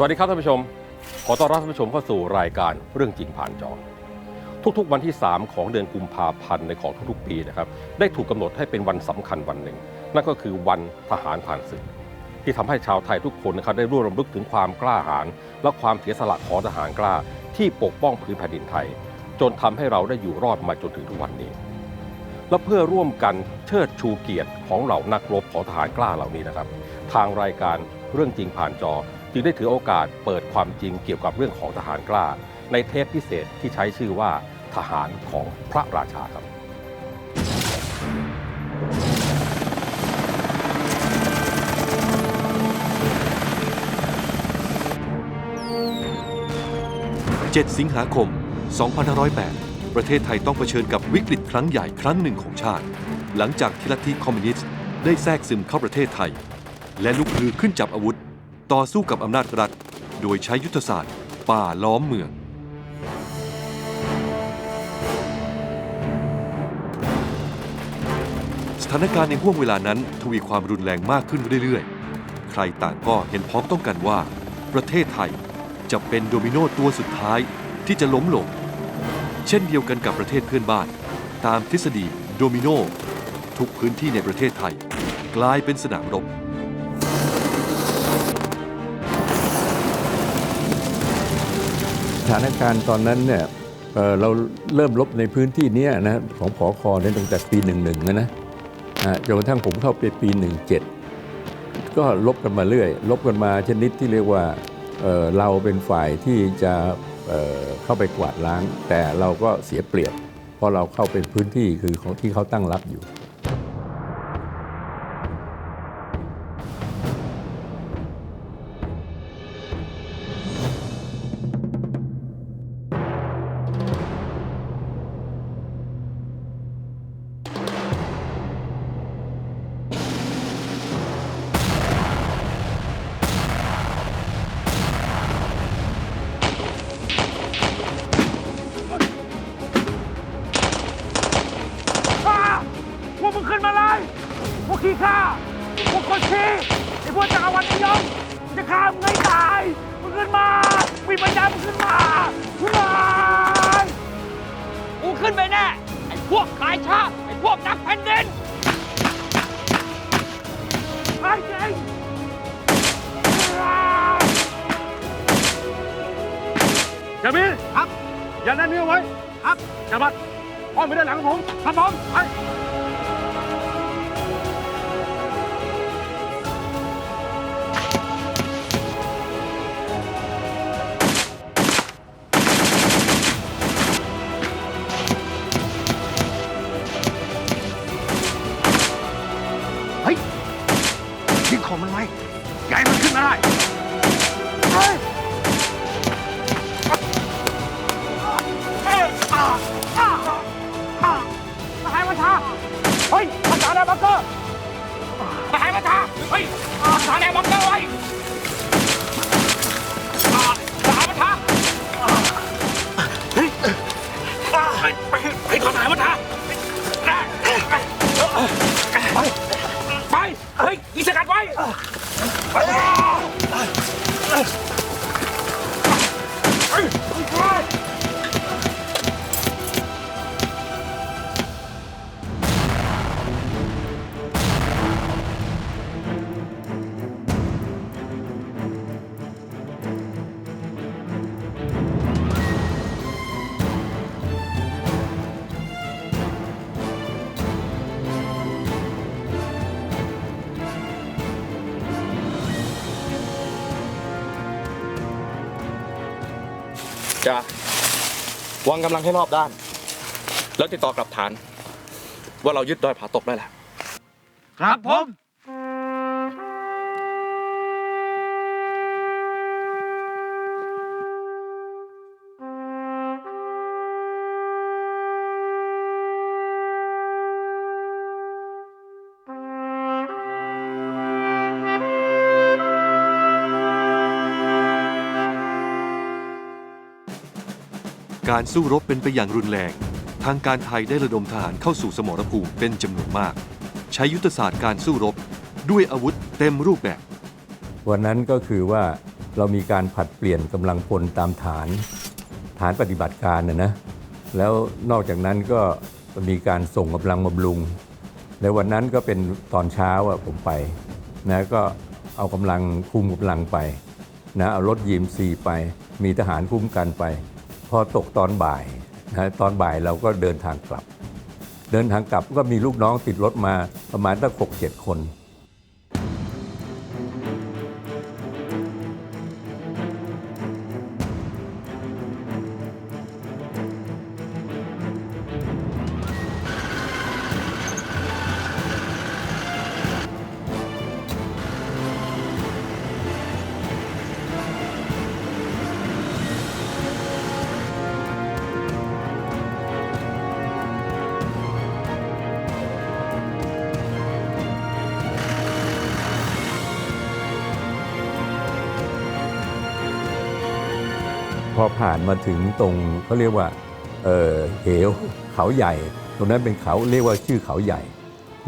สวัสดีครับท่านผู้ชม ขอต้อนรับท่านผู้ชมเข้าสู่รายการเรื่องจริงผ่านจอ ทุกๆวันที่ 3 ของเดือนกุมภาพันธ์ในของทุกๆปีนะครับ ได้ถูกกำหนดให้เป็นวันสำคัญวันหนึ่ง นั่นก็คือวันทหารผ่านศึก ที่ทำให้ชาวไทยทุกคนนะครับได้ร่วมรำลึกถึงความกล้าหาญและความเสียสละของทหารกล้า ที่ปกป้องพื้นแผ่นดินไทย จนทำให้เราได้อยู่รอดมาจนถึงทุกวันนี้ และเพื่อร่วมกันเชิดชูเกียรติของเหล่านักรบของทหารกล้าเหล่านี้นะครับ ทางรายการเรื่องจริงผ่านจอ จึงได้ถือโอกาสเปิดความจริงเกี่ยวกับเรื่องของทหารกล้า ในเทปพิเศษที่ใช้ชื่อว่าทหารของพระราชาครับ7 สิงหาคม 2508 ประเทศไทยต้องเผชิญกับวิกฤตครั้งใหญ่ครั้งหนึ่งของชาติ หลังจากที่ลัทธิคอมมิวนิสต์ได้แทรกซึมเข้าประเทศไทย และลุกฮือขึ้นจับอาวุธ ต่อสู้กับอำนาจรัฐ โดยใช้ยุทธศาสตร์ ป่าล้อมเมือง สถานการณ์ในห่วงเวลานั้นทวีความรุนแรงมากขึ้นเรื่อยๆ ใครต่างก็เห็นพ้องต้องกันว่า ประเทศไทยจะเป็นโดมิโนตัวสุดท้ายที่จะล้มลง เช่นเดียวกันกับประเทศเพื่อนบ้าน ตามทฤษฎีโดมิโนทุกพื้นที่ในประเทศไทย กลายเป็นสนามรบ ถานการณ์ตอนนั้นเนี่ยเเราเริ่มลบในพื้นที่นี้นะของผอคอเนี่ยตั้งแต่ปี11นะนะอ่าจนกระทั่งผมเข้าไปปี17ก็ลบกันมาเรื่อย ลบกันมาชนิดที่เรียกว่าเเราเป็นฝ่ายที่จะเเข้าไปกวาดล้าง แต่เราก็เสียเปรียบ เพราะเราเข้าเป็นพื้นที่คือของที่เขาตั้งรับอยู่ พวกคนขี้ไอ้พวกจักรวรรดินิยมมึงจะฆ่ามึงให้ตายมึงขึ้นมามีปัญญามึงขึ้นมาขึ้นมากูขึ้นไปแน่ไอ้พวกขายชาติไอ้พวกนักแผ่นดินไอ้เจ๋งอย่ามีครับ อย่าแน่นเนื้อไว้ ครับจับบัดอ้อมไปด้านหลังผมครับผมไป on, come on. วางกำลังให้รอบด้าน แล้วติดต่อกลับฐาน ว่าเรายึดดอยผาตกได้แล้ว ครับผม การสู้รบเป็นไปอย่างรุนแรง ทางการไทยได้ระดมทหารเข้าสู่สมรภูมิเป็นจำนวนมาก ใช้ยุทธศาสตร์การสู้รบ ด้วยอาวุธเต็มรูปแบบ วันนั้นก็คือว่าเรามีการผัดเปลี่ยนกำลังพลตามฐานฐานปฏิบัติการนะนะแล้วนอกจากนั้นก็มีการส่งกำลังบำรุง ในวันนั้นก็เป็นตอนเช้าอะผมไปนะก็เอากำลังคุมกำลังไปนะเอารถยีมซีไป มีทหารคุ้มกันไป พอตกตอนบ่ายนะตอนบ่ายเราก็เดินทางกลับ เดินทางกลับก็มีลูกน้องติดรถมาประมาณตั้งหกเจ็ดคน พอผ่านมาถึงตรงเขาเรียกว่าเออเหวเขาใหญ่ ตรงนั้นเป็นเขาเรียกว่าชื่อเขาใหญ่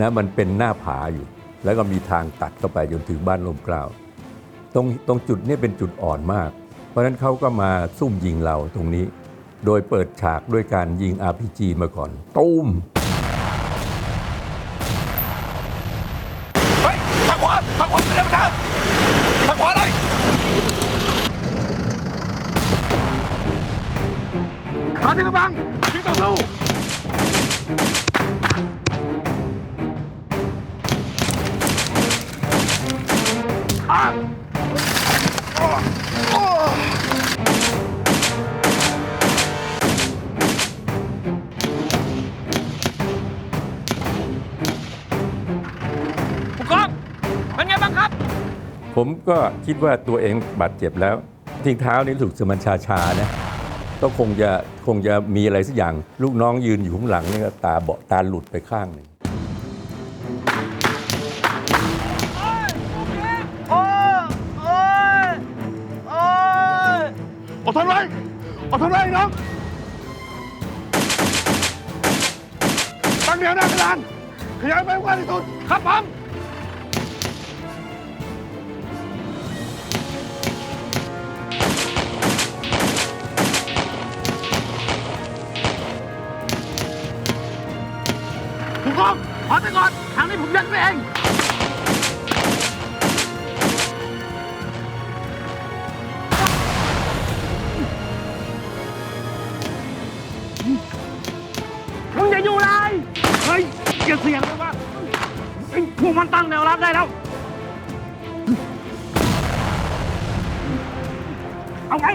นะมันเป็นหน้าผาอยู่ แล้วก็มีทางตัดเข้าไปจนถึงบ้านลมกล้าวตรงตรงจุดนี้เป็นจุดอ่อนมาก เพราะฉะนั้นเขาก็มาซุ่มยิงเราตรงนี้ โดยเปิดฉากด้วยการยิง RPG มาก่อนตูมเฮ้ยทางขวาทางขวาเร็วทาง ขาที่กำลังยิงต่อสู้อะผู้กองเป็นไงบ้างครับ ผมก็คิดว่าตัวเองบาดเจ็บแล้วทิ้เท้านี่รู้สึกสมันชาชาๆนะ ก็คงจะคงจะมีอะไรสักอย่าง ลูกน้องยืนอยู่ข้างหลังนี่ก็ตาเบาตาหลุดไปข้างหนึ่งโอ้ยโอ้ยโอ้ยอดทนไว้อดทนไว้น้องตั้งแนวหน้ากระดานขยายไปกว้างที่สุดครับผม ตั้งแนวรับได้แล้ว เอาไง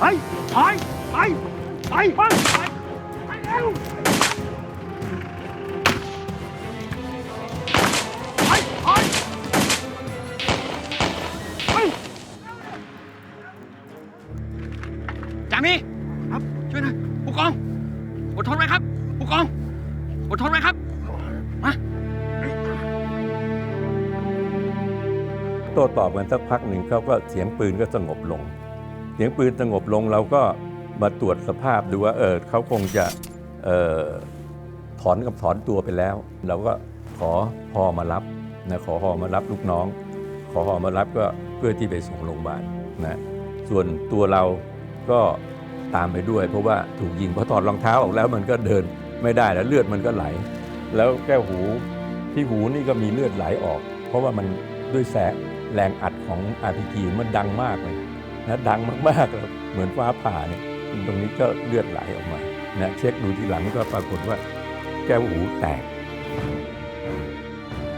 เฮ้ยถอยไปไปไปไปไปเร็ว โต้ตอบกันสักพักหนึ่งเขาก็เสียงปืนก็สงบลง เสียงปืนสงบลงเราก็มาตรวจสภาพดูว่าเออเขาคงจะออถอนกับถอนตัวไปแล้ว เราก็ขอพอมารับนะขอพอมารับลูกน้อง ขอพอมารับก็เพื่อที่ไปส่งโรงพยาบาลนะส่วนตัวเราก็ตามไปด้วย เพราะว่าถูกยิงพอถอดรองเท้าออกแล้วมันก็เดินไม่ได้แล้วเลือดมันก็ไหล แล้วแก้วหูที่หูนี่ก็มีเลือดไหลออก เพราะว่ามันด้วยแส แรงอัดของ RPG มันดังมากเลยนะดังมากๆเลยเหมือนฟ้าผ่าเนี่ยตรงนี้ก็เลือดไหลออกมานะเช็คดูทีหลังก็ปรากฏว่าแก้วหูแตก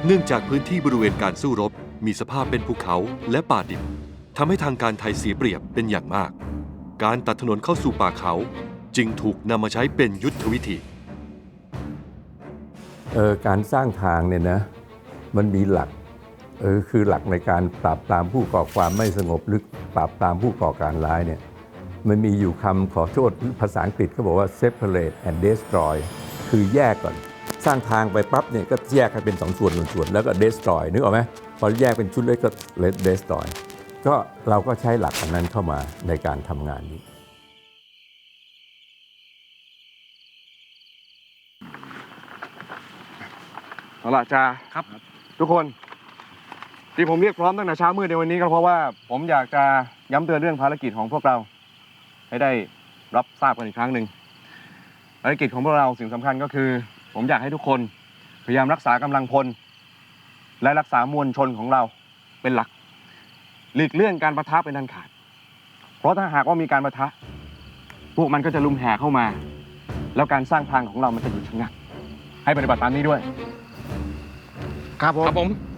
เนื่องจากพื้นที่บริเวณการสู้รบ มีสภาพเป็นภูเขาและป่าดิบทำให้ทางการไทยเสียเปรียบเป็นอย่างมาก การตัดถนนเข้าสู่ป่าเขาจึงถูกนำมาใช้เป็นยุทธวิธีเออการสร้างทางเนี่ยนะมันมีหลัก เออคือหลักในการปราบปรามผู้ก่อความไม่สงบหรือปราบปรามผู้ก่อการร้ายเนี่ยมันมีอยู่คำขอโทษภาษาอังกฤษเขาบอกว่า separate and destroy คือแยกก่อน สร้างทางไปปั๊บเนี่ยก็แยกให้เป็นสองส่วนส่วนๆแล้วก็ destroy นึกออกไหมพอแยกเป็นชุดเล็กก็ let destroy ก็เราก็ใช้หลักอันนั้นเข้ามาในการทำงานนี้เอาล่ะจ้าครับ ทุกคนเต ที่ผมเรียกพร้อมตั้งแต่เช้ามืดในวันนี้ก็เพราะว่าผมอยากจะย้ำเตือนเรื่องภารกิจของพวกเรา ให้ได้รับทราบกันอีกครั้งหนึ่งภารกิจของพวกเราสิ่งสำคัญก็คือ ผมอยากให้ทุกคนพยายามรักษากำลังพล และรักษามวลชนของเราเป็นหลัก หลีกเลี่ยงการประทะเป็นอันขาด เพราะถ้าหากว่ามีการประทะ พวกมันก็จะลุมแห่เข้ามา แล้วการสร้างทางของเรามันจะหยุดชะงักให้ปฏิบัติตามนี้ด้วย ครับผม ครับผม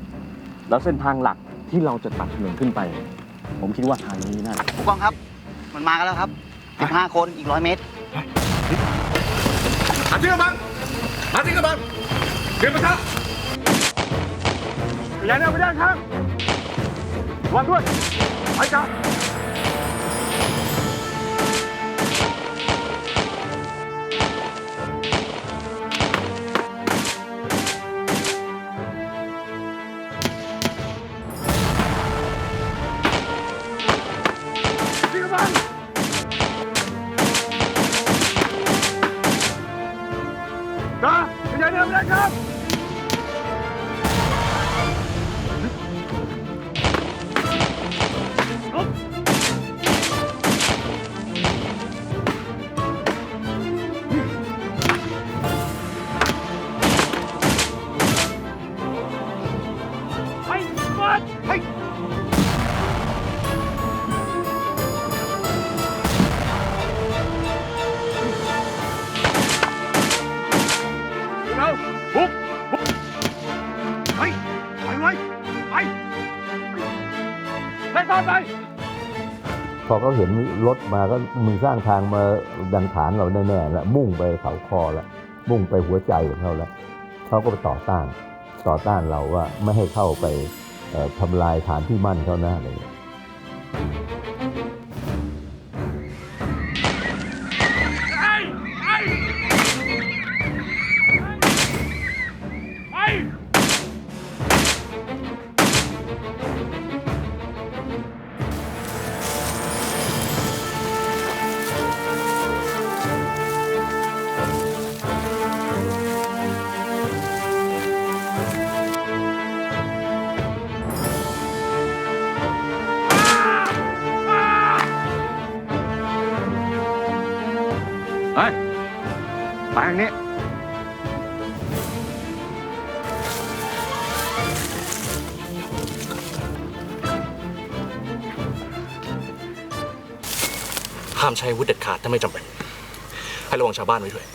แล้วเส้นทางหลักที่เราจะตัดถนนขึ้นไป ผมคิดว่าทางนี้น่าจะผู้กองครับ มันมากันแล้วครับ15คนอีกร้อยเมตรหาที่กำบังหาที่กำบังเตรียมประทะอย่าเดินไปด้านข้างระวังด้วยไปจ้า ห็นรถมาก็มึงสร้างทางมาดังฐานเราแน่ๆแล้วมุ่งไปเขาคอแล้วมุ่งไปหัวใจของเขาแล้วเขาก็ไปต่อต้านต่อต้านเราว่าไม่ให้เข้าไปทำลายฐานที่มั่นเขานะอะไรอย่างเงี้ย ไปไปทางนี้ ห้ามใช้อาวุธเด็ดขาดถ้าไม่จำเป็น ให้ระวังชาวบ้านไว้ด้วย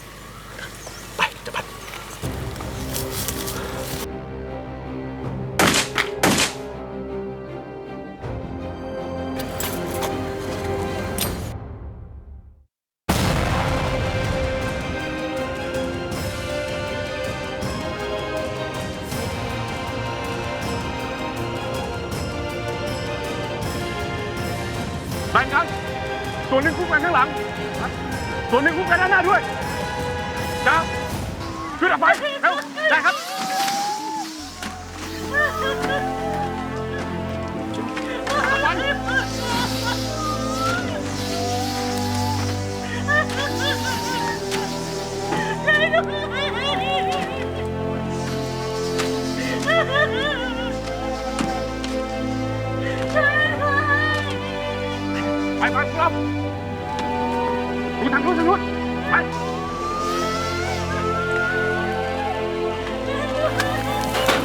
ส่วนหนึ่งคู่กันด้านหน้าด้วย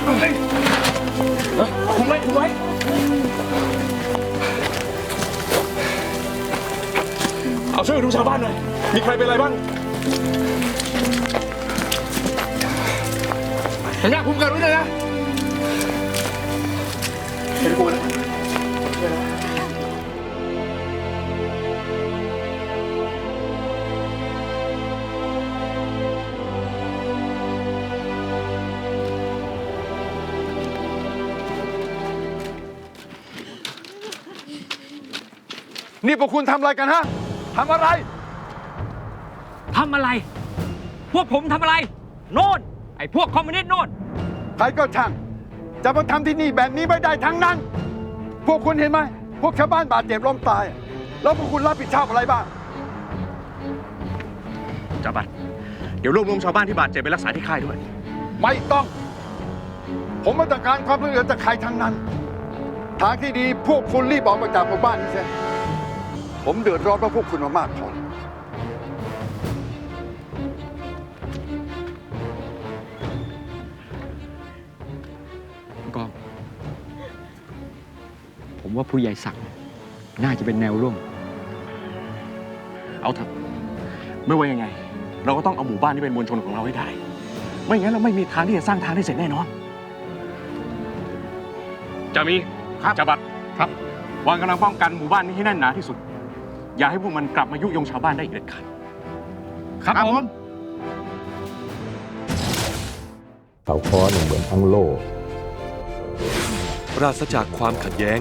คุมไว้คุมไว้เอาช่วยดูชาวบ้านหน่อย มีใครเป็นอะไรบ้างเห็นไหมคุมกันไว้เลยนะเห็นกูนะ นี่พวกคุณทำอะไรกันฮะทำอะไร ทำอะไร พวกผมทำอะไร โน่น ไอ้พวกคอมมิวนิสต์โน่น ใครก็ช่าง จะมาทำที่นี่แบบนี้ไม่ได้ทั้งนั้น พวกคุณเห็นไหม พวกชาวบ้านบาดเจ็บล้มตาย แล้วพวกคุณรับผิดชอบอะไรบ้างจ่าบัตรเดี๋ยวรวบรวมชาวบ้านที่บาดเจ็บไปรักษาที่ค่ายด้วย ไม่ต้อง ผมไม่ต้องการความช่วยเหลือจากใครทั้งนั้น ทางที่ดีพวกคุณรีบออกมาจากหมู่บ้านนี้เสีย ผมเดือดร้อนเพราะพวกคุณมามากพอแล้วผู้กอง ผมว่าผู้ใหญ่ศักดิ์น่าจะเป็นแนวร่วม เอาเถอะไม่ว่ายังไง เราก็ต้องเอาหมู่บ้านที่เป็นมวลชนของเราให้ได้ ไม่งั้นเราไม่มีทางที่จะสร้างทางได้เสร็จแน่นอนจะมีครับจะบัดครับ วางกำลังป้องกันหมู่บ้านนี้ให้แน่นหนาที่สุด อย่าให้พวกมันกลับมายุยงชาวบ้านได้อีกเด็ดขาด ครับผม เขาค้อเนี่ยเหมือนทั้งโลก ปราศจากความขัดแย้ง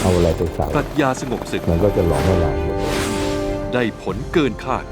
เอาอะไรไปใส่ปรัชญาสงบศึกมันก็จะหลอมละลายหมด ได้ผลเกินคาด